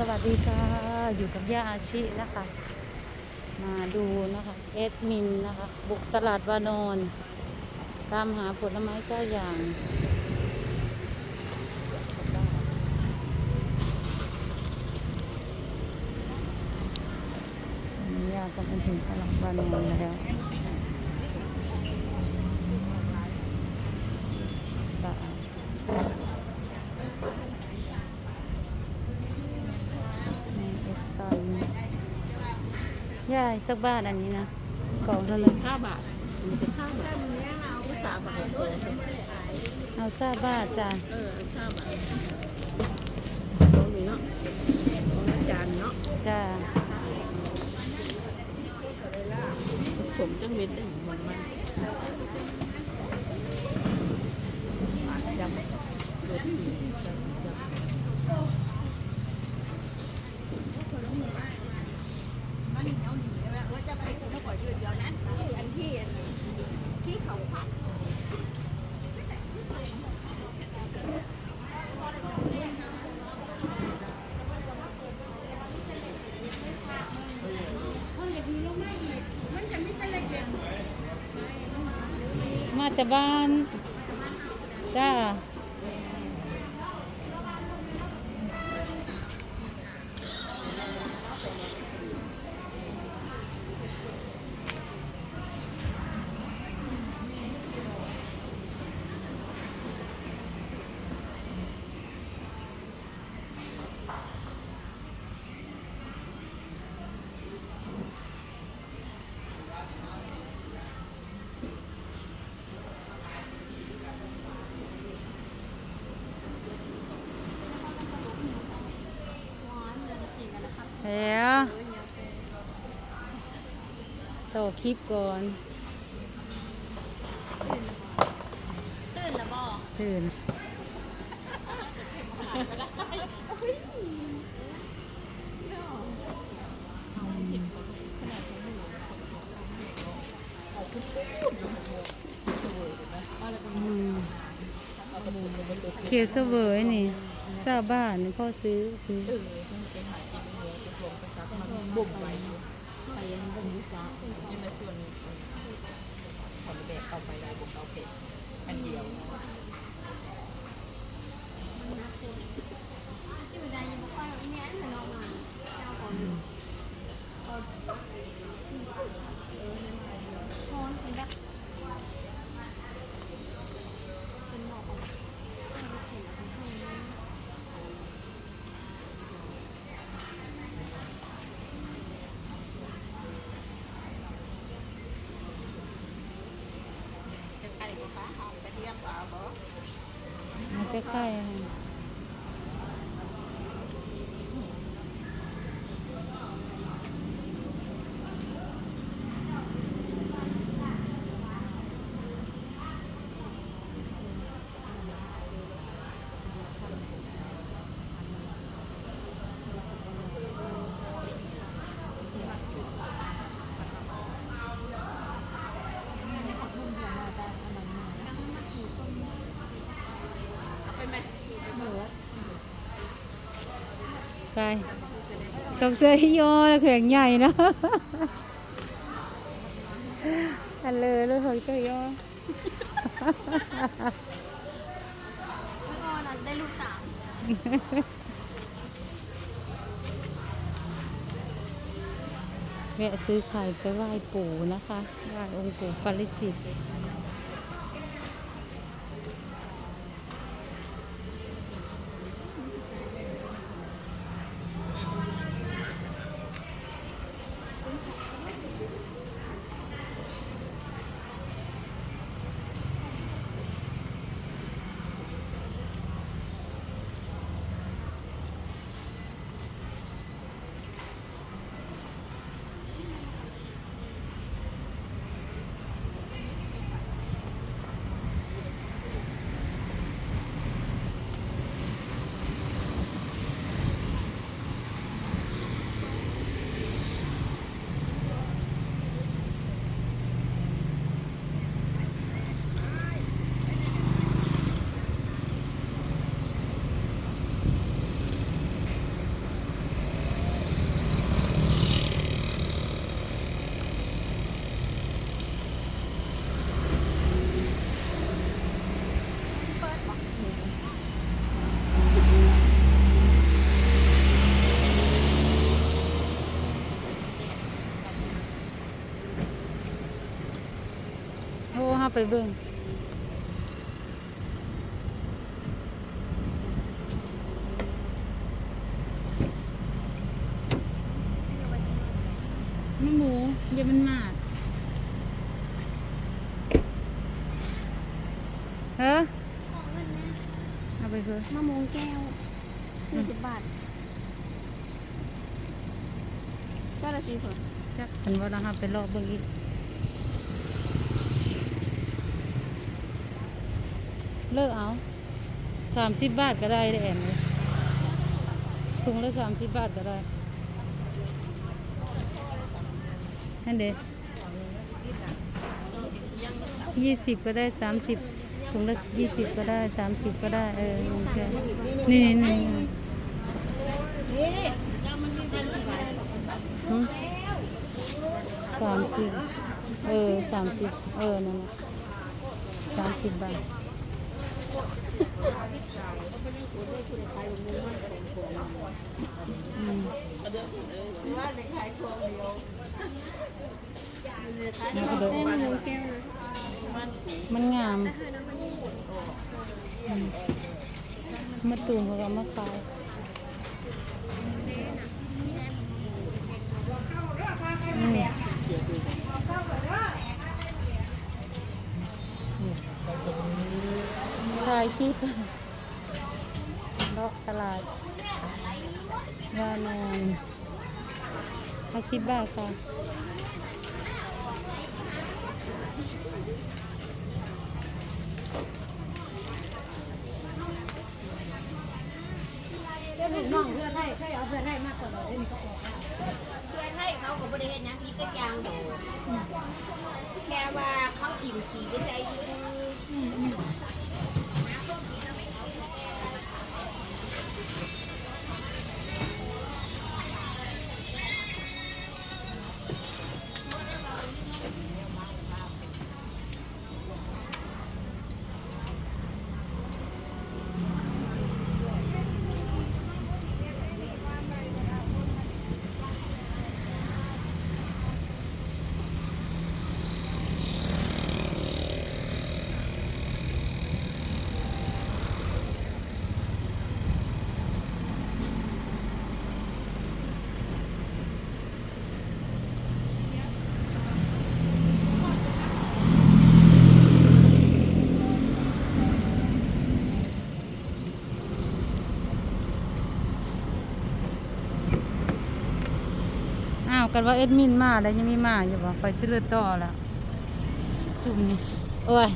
สวัสดีค่ะ อยู่กับย่าอาชินะคะ มาดูนะคะเอดมินนะคะ บุกตลาดวานอนตามหาผลไม้เจ้าอย่างย่าก็มาถึงตลาดวานอนแล้วตลาด ในเอสซอน ย่ายสักบ้านอันนี้นะกล่องเท่าไหร่ห้าบาทมันเป็นห้าบาทไม่สามบาทด้วยเอาซาบ้าจ้ะเออห้าบาทตรงนี้เนาะตรงนี้จานเนาะจ้าผมจังเม็ดได้มันมันจำเด็ด มาแต่บ้านจ้าแล้วต่ อคลิปก่อนตื่นแล้วบอตื่นอืมเขียวเสวยนี่ทราบ้านพ่อซื้อซื้อบ่มไปไปยัง บุ่มยุฟ้ายังในส่วนขอนแบบเอาไปได้บุกเอาเป็ดอันเดียวอยู่ใดยังไม่ค่อยมีอันเหมือนน้อกมาของพอนเป็นแบบเป็นหมอกของ เป็นไข่ฟ้าเอาไป เทียมเอาบ่ มาใกล้ๆอะ ไปสงสัยโยแล้วแข็งใหญ่นะอันเลยเลยเฮ้ยก็โยแล้วก็เราได้ลูกสาวแวะซื้อไข่ไปไหว้ปู่นะคะไหว้องค์ปู่ปาริจิต รไปเบิ่งมันหมูเดี๋ยวมันมาดเฮ้อของเงินนะเอาไปเถอะมะม่วงแก้วสี่สิบบาทเจ้าละสี่คนจักเป็นว่าเราหาไปรอบเบิ่งอีก เลิกเอาสามสิบบาทก็ได้ได้แอมเลยถุงละสามสิบบาทก็ได้นั่นเดยี่สิบก็ได้สามสิบถุงละยี่สิบก็ได้สามสิบก็ได้เออโอเคนี่นี่นี่สามสิบเออสามสิบเออนั่นน่ะสามสิบบาท เดินได้มะม่วงแก้วนะมันงามแต่เธอนะมันนี่อืมมาตูมเขาก็มาขายอืม ถ่ายคลิปเลาะตลาดวานอนอาชิบบาทค่ะน้องเพื่อไทยเคยเอาเพื่อไทยมากกว่าเราได้มีก็ออกเพื่อนให้เขาก็บริเวณนั้นพี่ก็ยางโดแค่ว่าเขาถิ่มขี่ไปใจยือ กันว่าเอ็ดมินมาแล้วยังมีมาอยู่บ่ไปซื้อเลือดต่อแล้วสุ่มนี่โอ้ย